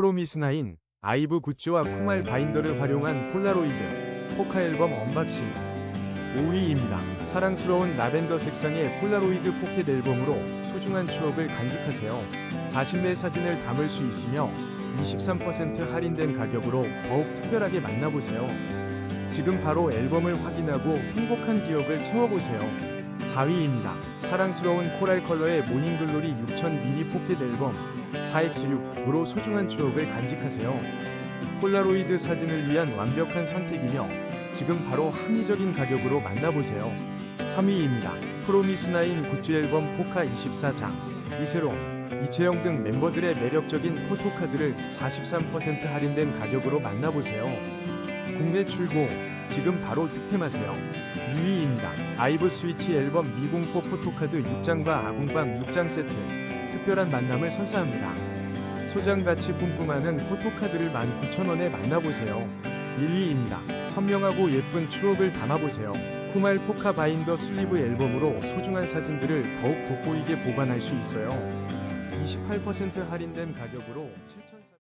프로미스9 아이브 굿즈와 쿠말 바인더를 활용한 폴라로이드 포카 앨범 언박싱 5위입니다. 사랑스러운 라벤더 색상의 폴라로이드 포켓 앨범으로 소중한 추억을 간직하세요. 40매 사진을 담을 수 있으며 23% 할인된 가격으로 더욱 특별하게 만나보세요. 지금 바로 앨범을 확인하고 행복한 기억을 채워보세요. 4위입니다. 사랑스러운 코랄 컬러의 모닝글로리 6000 미니 포켓 앨범 4x6으로 소중한 추억을 간직하세요. 폴라로이드 사진을 위한 완벽한 선택이며 지금 바로 합리적인 가격으로 만나보세요. 3위입니다. 프로미스9 굿즈 앨범 포카 24장 이세롬, 이채영 등 멤버들의 매력적인 포토카드를 43% 할인된 가격으로 만나보세요. 국내 출고 지금 바로 득템하세요. 2위입니다. 아이브 스위치 앨범 미공포 포토카드 6장과 아궁방 6장 세트 특별한 만남을 선사합니다. 소장 가치 뿜뿜하는 포토카드를 19,000원에 만나보세요. 1위입니다. 선명하고 예쁜 추억을 담아보세요. 쿠말 포카 바인더 슬리브 앨범으로 소중한 사진들을 더욱 돋보이게 보관할 수 있어요. 28% 할인된 가격으로 7,400